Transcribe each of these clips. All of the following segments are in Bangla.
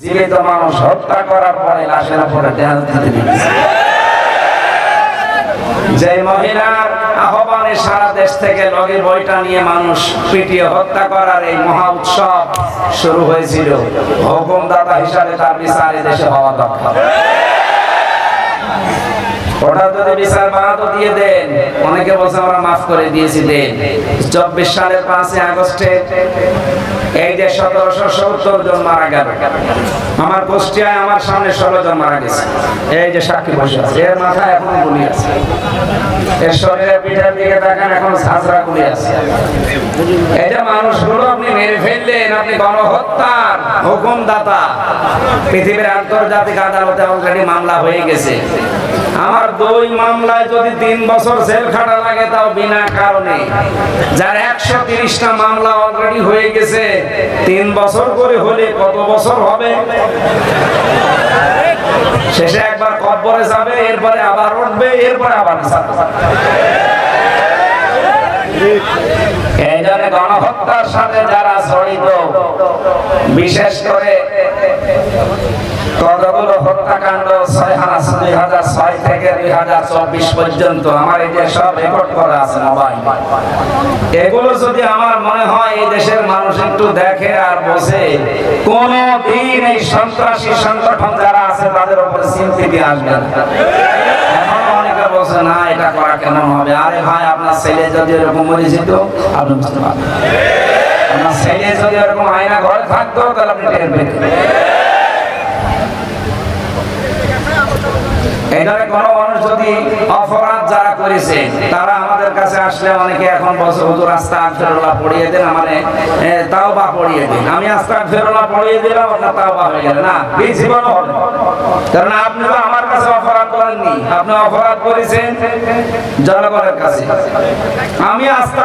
জীবিত মানুষ হত্যা করার পরে লাশের উপরে দেয়াল দিতে যে মহিলার আহ্বানে সারা দেশ থেকে লগের বইটা নিয়ে মানুষ পিটিয়ে হত্যা করার এই মহা উৎসব শুরু হয়েছিল। হুকুমদাতা হিসাবে তার বিচার দেশে হওয়া দরকার। ওটা যদি বিচার বাহাদুর দিয়ে দেন, অনেকে বলছে আমরা মাফ করে দিয়েছি দেন। চব্বিশ সালের পাঁচই আগস্টে এই যে সতেরোশো সত্তর জন মারা গেল। আমার কুষ্টিয়ায় আমার সামনে ষোলো জন মারা গেছে। এই যে সাক্ষী বসে আছে। এর মাথায় এখনও গুলি আছে। হুকুমদাতা। পৃথিবীর আন্তর্জাতিক আদালতে অলরেডি মামলা হয়ে গেছে। আমার দুই মামলায় যদি তিন বছর জেল খাটা লাগে তাও বিনা কারণে। যার একশো তিরিশটা মামলা অলরেডি হয়ে গেছে, তিন বছর করে হলে কত বছর হবে? শেষে একবার কব্বরে যাবে, এরপরে আবার উঠবে, এরপরে আবার এই জন্য গণহত্যার সাথে যারা জড়িত, বিশেষ করে এগুলো যদি আমার মনে হয় এই দেশের মানুষ দেখে আর বসে কোন এই সন্ত্রাসী সংগঠন যারা আছে তাদের উপরে সিম্পিতি আসবে এখন অনেকে বলছে, না, এটা করা কেমন হবে? আরে ভাই, আপনার ছেলে যদি এরকম মরে যেত, আপনি আপনার ছেলে যদি এরকম আয়না ঘরে থাকতো, তাহলে আপনি এখানে কোনো মানুষ যদি অপরাধ যারা করেছে, তারা আমাদের কাছে আসলে অনেকে এখন বলছে, হুজুর আস্তা পড়িয়ে দেন মানে তাও বা পড়িয়ে দিন। আমি আস্তা ফেরোলা পড়িয়ে দিলাম তাও বা হয়ে গেল। না এই জীবনও হবে কারণ আপনি তো আমার কাছে অপরাধ করেননি। আপনি অপরাধ করেছেন জনগণের কাছে। আমি আস্তা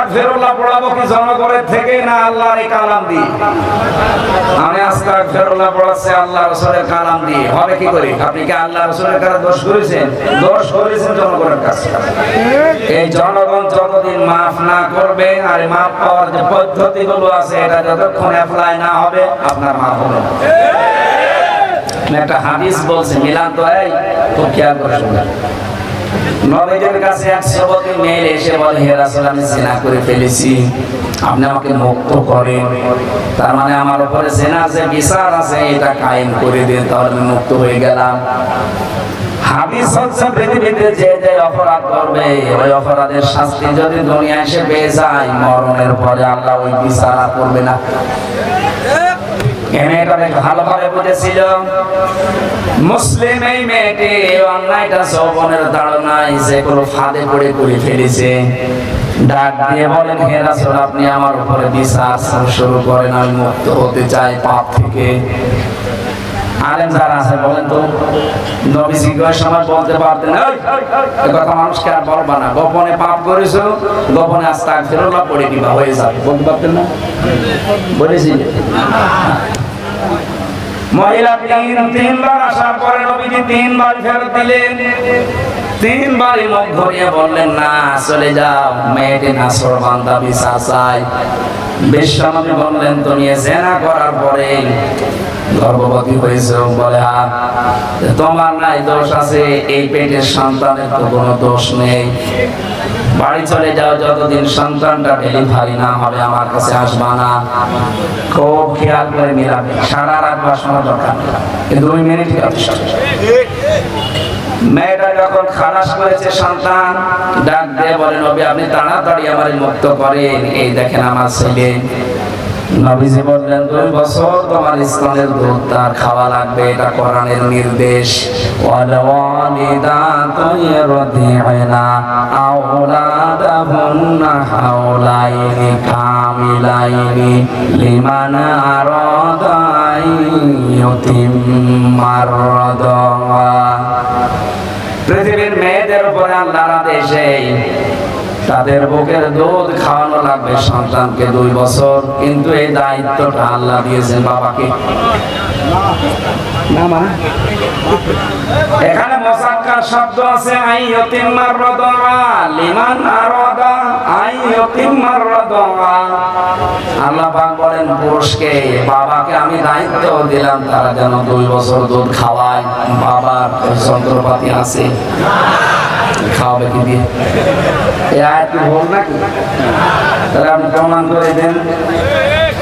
পড়াবো কি জনগণের থেকে না আল্লাহর এই কালাম দিয়ে? আমি আস্তা ফেরোলা পড়াচ্ছি আল্লাহ রসুলের কালাম দিয়ে। হবে কি করি? আপনি কি আল্লাহ রসুলের কাছে দোষ করেছেন দোষ করেছেন জনগণের কাছে। এই জনগণ যতদিন মাফ না করবে আর মাফ পাওয়ার যে পদ্ধতি গুলো আছে, এটা যতক্ষণ অ্যাপ্লাই না হবে, আপনার মাফ হবে একটা হাদিস বলছে মিলান তো এই খুব খেয়াল করে শুনবেন। নবীদের কাছে এক যুবতী মেয়ে এসে বলে, হে আমি করে ফেলেছি। আপনি আমাকে মুক্ত করেন। তার মানে আমার উপরে জেনার আছে বিচার আছে, এটা কায়েম করে দিন, তাহলে আমি মুক্ত হয়ে গেলাম। হাদিস হচ্ছে পৃথিবীতে যে যে অপরাধ করবে, ওই অপরাধের শাস্তি যদি দুনিয়া এসে পেয়ে যায়, মরণের পরে আল্লাহ ওই বিচার করবে না। ভালোভাবে যে কোনো ফাঁদে করে ফেলেছে। বলেন আপনি আমার উপরে বিচার শুরু করেন, আমি মুক্ত হতে চাই পাপ থেকে। আলেম যারা আছে বলেন তো নবী ওই সময় বলতে পারতেন "এই, এই কথা মানুষকে আর বলবা না। গোপনে পাপ করেছ গোপনে আস্তাক ফেরোলা পড়ে দিবা হয়ে যাবে। বলতে পারতেন না? বলেছি। মহিলা তিন তিনবার আসার পরে নবীজি তিনবার ফেরত দিলেন। তিনবারই মুখ ধরিয়ে বললেন, না, চলে যাও মেয়েটি নাসর বান্দা বিচার চাই। বিশ্বনবী বললেন, তুমি জেনা করার পরে গর্ভবতী হয়েছে? বলে হা তোমার নাই দোষ আছে, এই পেটের সন্তানের তো কোনো দোষ নেই। বাড়ি চলে যাও, যতদিন সন্তানটা ডেলিভারি না হবে, আমার কাছে আসবা না। খুব খেয়াল করে মিলাবে, সারা রাত বাসনা দরকার কিন্তু দুই মিনিট মেয়েটা যখন খালাস করেছে সন্তান, ডাক দিয়ে বলে, নবী, আপনি তাড়াতাড়ি আমার মুক্ত করেন। এই দেখেন আমার ছেলে। নবীজি বললেন, দুই বছর তোমার দুধ তার খাওয়া লাগবে, এটা কোরআনের নির্দেশ। আওলাদাহুন্না হাওলাইনি কামিলাইনি লিমান আরাদা ইউতিম্মার রাদা পৃথিবীর মেয়েদের উপরে আল্লাহর আদেশে তাদের বুকের দুধ খাওয়ানো লাগবে সন্তানকে দুই বছর। কিন্তু এই দায়িত্বটা আল্লাহ দিয়েছেন বাবাকে। এখানে মোসাক্কার শব্দ আছে, আই ইয়তিম্মার রদা লিমান আরাদা, আই ইয়তিম্মার রদা আল্লাহ পাক বলেন, পুরুষকে, বাবাকে আমি দায়িত্ব দিলাম, তারা যেন দুই বছর দুধ খাওয়ায়। বাবার যন্ত্রপাতি আছে। খাওয়াবে কি দিয়ে? এই আয়াত কি ভুল নাকি? তাহলে আপনি প্রমাণ করে দেন।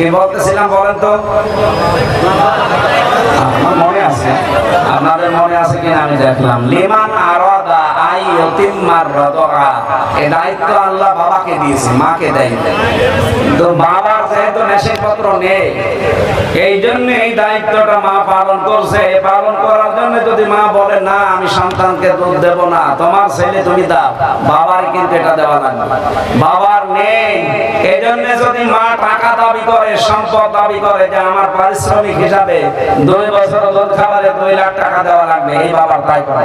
কি বলতেছিলাম বলেন তো? আমার মনে আছে, আপনাদের মনে আছে কিনা আমি দেখলাম। লিমান আরাদা দিয়েছে তো বাবার যেহেতু নেই এই জন্য এই দায়িত্বটা মা পালন করছে। পালন করার জন্য যদি মা বলে, না, আমি সন্তানকে দুধ দেব না, তোমার ছেলে তুমি দাও। বাবার কিন্তু এটা দেওয়া লাগবে বাবার নেই এই জন্য যদি মা টাকা দাবি করে, সম্পদ দাবি করে যে আমার পারিশ্রমিক হিসাবে দুই বছর দুধ খাবারে দুই লাখ টাকা দেওয়া লাগবে, এই বাবার তাই করে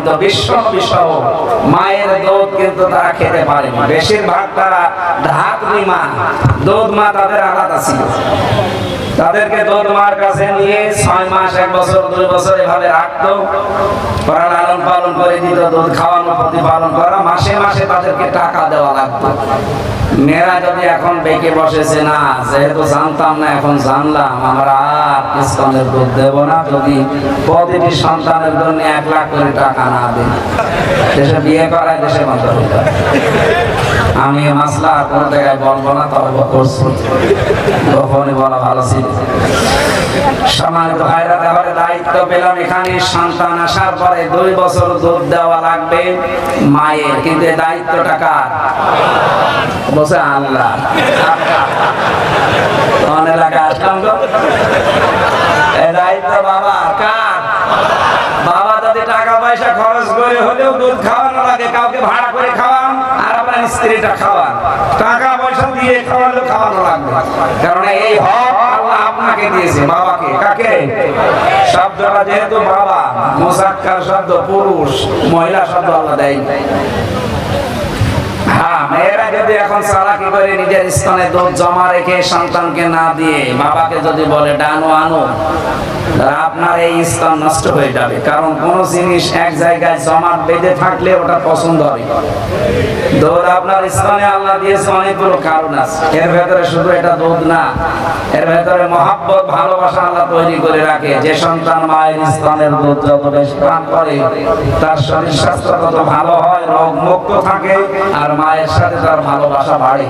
জন্মনিত বিশ্ব বিশ্ব মায়ের দুধ কিন্তু তারা খেতে পারে বেশিরভাগ তারা ঢাক মা দুধ মা তাদের আলাদা ছিল। তাদেরকে দুধ মার কাছে নিয়ে ছয় মাস, এক বছর, দুই বছর এভাবে রাখতো। ওরা লালন পালন করে দিত, দুধ খাওয়ানো প্রতিপালন করা। মাসে মাসে তাদেরকে টাকা দেওয়া লাগতো। মেয়েরা যদি এখন বেঁকে বসেছে, না, যেহেতু জানতাম না, এখন জানলাম, আমরা আর ইসলামের দুধ দেব না। যদি প্রতিটি সন্তানের জন্য এক লাখ করে টাকা না দিই দেশে বিয়ে করায় দেশে যাবে। আমি মাসলা কোনো জায়গায় বলব না, তবে করছি। গোপনে বলা ভালো ছিল। দায়িত্ব পেলাম এখানে। সন্তান আসার পরে দুই বছর দেওয়া লাগবে মায়ের, কিন্তু এই দায়িত্বটা কার? বসে দায়িত্ব বাবা টাকা পয়সা খরচ করে হলেও দুধ খাওয়ানো লাগে, কাউকে ভাড়া করে আপনার স্ত্রীটা খাওয়ান। টাকা পয়সা দিয়ে খাওয়ালে খাওয়ানো লাগবে। কারণ এই হক আল্লাহ আপনাকে দিয়েছে, বাবাকে। কাকে? শব্দটা যেহেতু বাবা, মোসাক্কার শব্দ পুরুষ মহিলা শব্দ আল্লাহ দেয় মেয়েরা যদি এখন চালাকি করে নিজের স্তনে দুধ জমা রেখে সন্তানকে না দিয়ে বাবাকে যদি বলে, ডানো, আনো আপনার এই স্তন নষ্ট হয়ে যাবে। কারণ কোন জিনিস এক জায়গায় জমা বেঁধে থাকলে ওটা পছন্দ হবে। দুধ আপনার স্তনে আল্লাহ দিয়েছে, অনেকগুলো কারণ আছে। এর ভেতরে শুধু এটা দুধ না, এর ভেতরে মহাব্বত, ভালোবাসা আল্লাহ তৈরি করে রাখে। যে সন্তান মায়ের স্তনের দুধ যত বেশি পান করে, তার শরীর স্বাস্থ্য তত ভালো হয়, রোগ মুক্ত থাকে, আর মায়ের সাথে তার ভালোবাসা বাড়ে।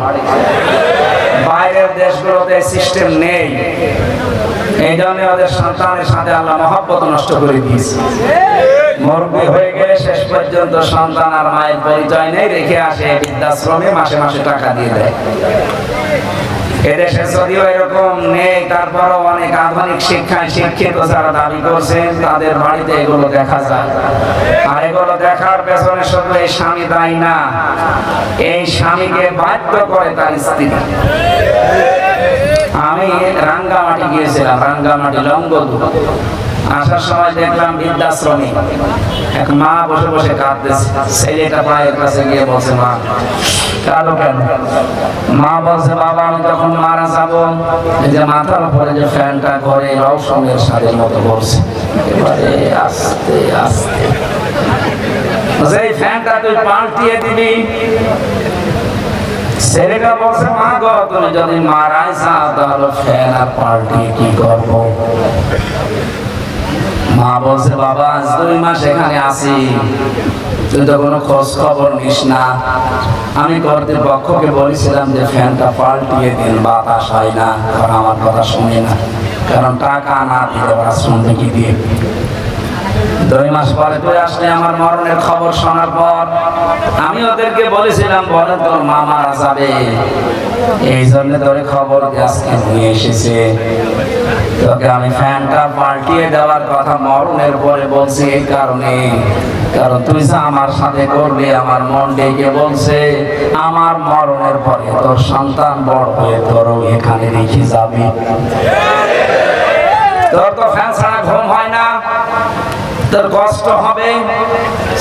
বাইরের দেশগুলোতে সিস্টেম নেই। এই জন্য ওদের সন্তানের সাথে আল্লাহ মহব্বত নষ্ট করে দিয়েছে। মুরব্বী হয়ে গেলে শেষ পর্যন্ত সন্তান আর মায়ের পরিচয় নেই, রেখে আসে, বৃদ্ধাশ্রমে মাসে মাসে টাকা দিয়ে দেয়। এদেশে যদিও এরকম নেই, তারপরও অনেক আধুনিক শিক্ষায় শিক্ষিত যারা দাবি করছেন, তাদের বাড়িতে এগুলো দেখা যায়। আর এগুলো দেখার পেছনে শুধু এই স্বামী দায়ী না, এই স্বামীকে বাধ্য করে তার স্ত্রী। আমি রাঙ্গামাটি গিয়েছিলাম, রাঙ্গামাটি লঙ্গদু আসার সময় দেখলাম বৃদ্ধাশ্রমে এক মা বসে বসে কাঁদতেছে। ছেলেটা পায়ের কাছে গিয়ে বলছে, মা মা বলছে, বাবা, আমি তখন মারা যাব। যে মাথার উপরে যে ফ্যানটা ঘরে রৌসঙ্গের সাথে মতো বলছে এবারে আস্তে আস্তে। এই ফ্যানটা তুই পাল্টিয়ে দিবি। ছেলেটা বলছে, মা গো, তুমি যদি মারাই যাও, তাহলে ফ্যান আর পাল্টিয়ে কি করব? মা বলছে, বাবা, আজ দুই মাস এখানে আছি। তুই তো কোনো খোঁজ খবর নিস না। আমি কর্তৃপক্ষকে বলেছিলাম যে, ফ্যানটা পাল্টিয়ে দিন, বাতাস হয় না। কারণ আমার কথা শুনে না, কারণ টাকা না দিলে ওরা শুনবে কি দিয়ে। দুই মাস পরে তুই আসলে আমার মরণের খবর শোনার পর। আমি ওদেরকে বলেছিলাম, বলে তোর মা মারা যাবে। এই জন্য তোরে খবর আজকে নিয়ে এসেছে। তোকে আমি ফ্যানটা পাল্টিয়ে দেওয়ার কথা মরণের পরে বলছি এই কারণে। কারণ তুই আমার সাথে করলি, আমার মন ডেকে বলছে, আমার মরণের পরে তোর সন্তান বড় হয়ে তোরও এখানে রেখে যাবি। তোর তো ফ্যান ছাড়া ঘুম হয় না। তোর কষ্ট হবে।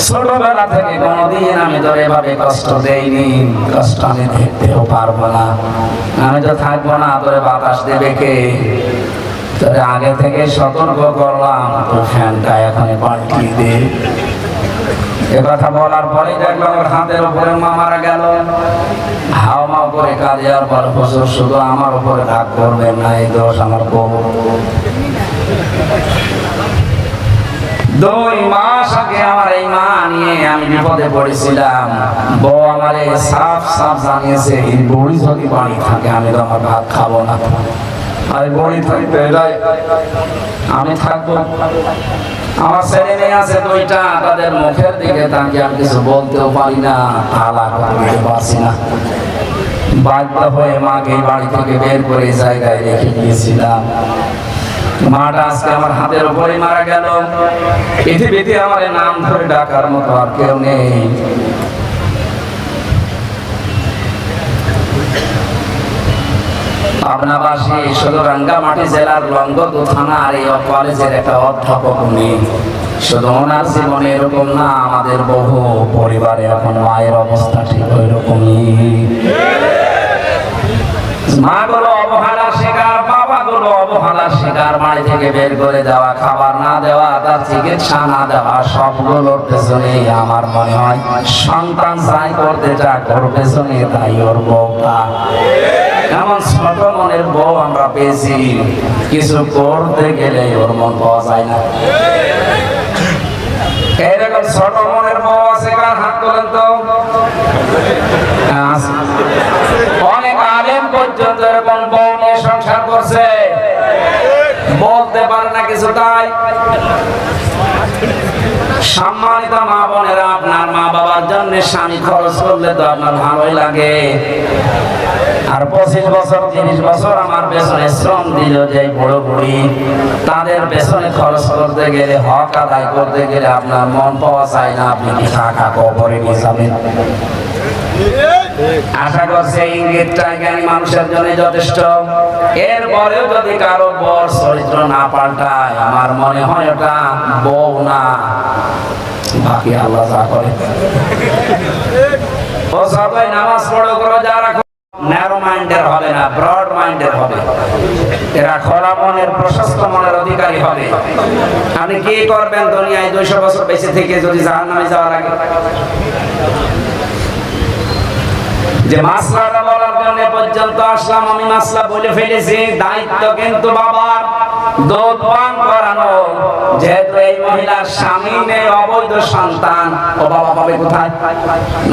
ছোটবেলা থেকে কোনোদিন আমি তোর এভাবে কষ্ট দেইনি। কষ্ট আমি দেখতেও পারব না। আমি তো থাকব না, তোর বাতাস দেবে কে? তোর আগে থেকে সতর্ক করলাম। ফ্যানটা এখানে পাল্টিয়ে দে। এ কথা বলার পরেই দেখলাম হাতের উপরে মা মারা গেল। মাও করে আর পর বছর শুধু আমার উপরে করবেন না, এই দোষ আমার দুই মাস আগে আমার এই মা নিয়ে আমি বিপদে পড়েছিলাম। বউ আমার সাফ সাফ জানিয়েছে, এই যদি থাকে, আমি তো আমার ভাত খাব না। আর বড়ি থাকতে এটাই আমি থাকব। আমার ছেলে মেয়ে আছে দুইটা, তাদের মুখের দিকে তাকিয়ে আমি কিছু বলতেও পারি না তালা করতে পারছি না। বাধ্য হয়ে মাকে বাড়ি থেকে বের করে জায়গায় রেখে গিয়েছিলাম। মাটা আজকে আমার হাতের উপরে মারা গেল। পৃথিবীতে আমার নাম ধরে ডাকার মতো আর কেউ নেই। পাবনাবাসী শুধু রাঙ্গামাটি জেলার লঙ্গদু থানার এই কলেজের একটা অধ্যাপক উনি। শুধু ওনার জীবনে এরকম না, আমাদের বহু পরিবারে এখন মায়ের অবস্থা ঠিক ওই রকমই মাগুলো অবহেলার শিকার, বাবাগুলো অবহেলার শিকার, বাড়ি থেকে বের করে দেওয়া, খাবার না দেওয়া, তার চিকিৎসা না দেওয়া, সবগুলোর পেছনে আমার মনে হয় সন্তান চাই করতে যা ওর পেছনে তাই ওর বউটা। এমন ছোট মনের বউ আমরা পেয়েছি। কিছু করতে গেলে ওর মন পাওয়া যায় না। এরকম ছোট মনের বউ আছে কার হাত তোলেন তো। অনেক আলেম পর্যন্ত এরকম বউ নিয়ে সংসার করছে। বলতে পারে না কিছু তাই। সম্মানিত মা বোনেরা, আপনার মা বাবার জন্য স্বামী খরচ করলে তো আপনার ভালোই লাগে। আর পঁচিশ বছর, তিরিশ বছর আমার পেছনে শ্রম দিল যে বুড়ো বুড়ি। তাদের পেছনে খরচ করতে গেলে, হক আদায় করতে গেলে আপনার মন পাওয়া যায় না, আপনি কি টাকা কবরে নিয়ে আশা করছে ইঙ্গিতটা জ্ঞানী মানুষের জন্য যথেষ্ট। এরপরেও যদি কারও বর চরিত্র না পাল্টায়, আমার মনে হয় ওটা বউ না। বাকি আল্লাহ যা করে। ও সবাই নামাজ পড়ো, করো, যারা ন্যারো মাইন্ডের হবে না ব্রড মাইন্ডের হবে এরা খরা মনের, প্রশস্ত মনের অধিকারী হবে। আপনি কি করবেন দুনিয়ায় দুইশো বছর বেঁচে থেকে যদি জাহান নামে যাওয়ার আগে? যে মাসলাটা বলার জন্য পর্যন্ত আসলাম, আমি মাসলা বলে ফেলেছি, দায়িত্ব কিন্তু বাবার। দুধ পান করানো। যেহেতু এই মহিলার স্বামী নেই, অবৈধ সন্তান। ও বাবা পাবে কোথায়?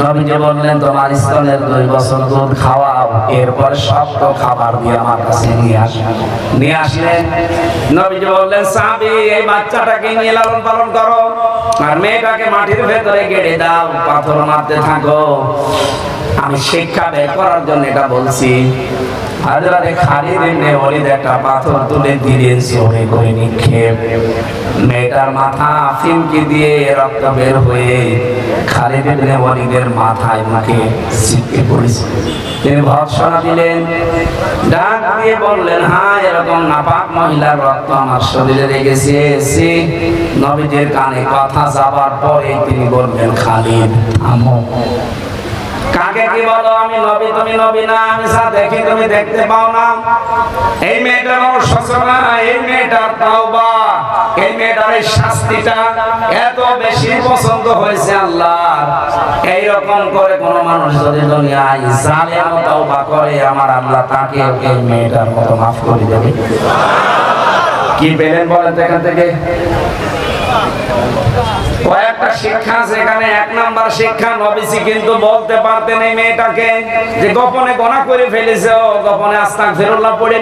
নবীজি বললেন, তোমার স্তনের দুই বছর দুধ খাওয়াও। এরপর খাবার দিয়ে আমার কাছে নিয়ে নিয়ে আসলেন। নবীজি বললেন এই বাচ্চাটাকে নিয়ে লালন পালন করো। আর মেয়েটাকে মাটির ভেতরে গেড়ে দাও, পাথর মারতে থাকো। আমি শিক্ষা বের করার জন্য এটা বলছি। হাজরাতে খালিদ ইবনে ওয়ালিদ একটা পাথর তুলে দিলেন সরে করে নিক্ষেপ। মেয়েটার মাথা ফিমকি দিয়ে রক্ত বের হয়ে খালিদ ইবনে ওয়ালিদের মাথায় মুখে ছিটকে পড়েছে। তিনি ভৎসনা দিলেন, ডাক দিয়ে বললেন হ্যাঁ এরকম নাপাক মহিলার রক্ত আমার শরীরে লেগেছে এসে নবীদের কানে কথা যাবার পরে তিনি বললেন, খালিদ, থামো। কাকে কি বলো? আমি নবী, তুমি নবী না, আমি যা দেখি তুমি দেখতে পাও না। এই মেয়েটার সচনা এই মেয়েটার তাওবা, এই মেয়েটার এই শাস্তিটা এত বেশি পছন্দ হয়েছে আল্লাহ এই রকম করে কোন মানুষ যদি দুনিয়ায় জালেম তাওবা করে, আমার আল্লাহ তাকে এই মেয়েটার মতো মাফ করে দেবে। কি পেলেন বলেন এখান থেকে? কয়েকটা শিক্ষা সেখানে এক নাম্বার শিক্ষা, নবীজি কিন্তু বলতে পারতেন এই মেয়েটাকে যে, গোপনে গনা করে ফেলেছে, গোপনে আস্তাক ফেরুল্লাহ পড়ে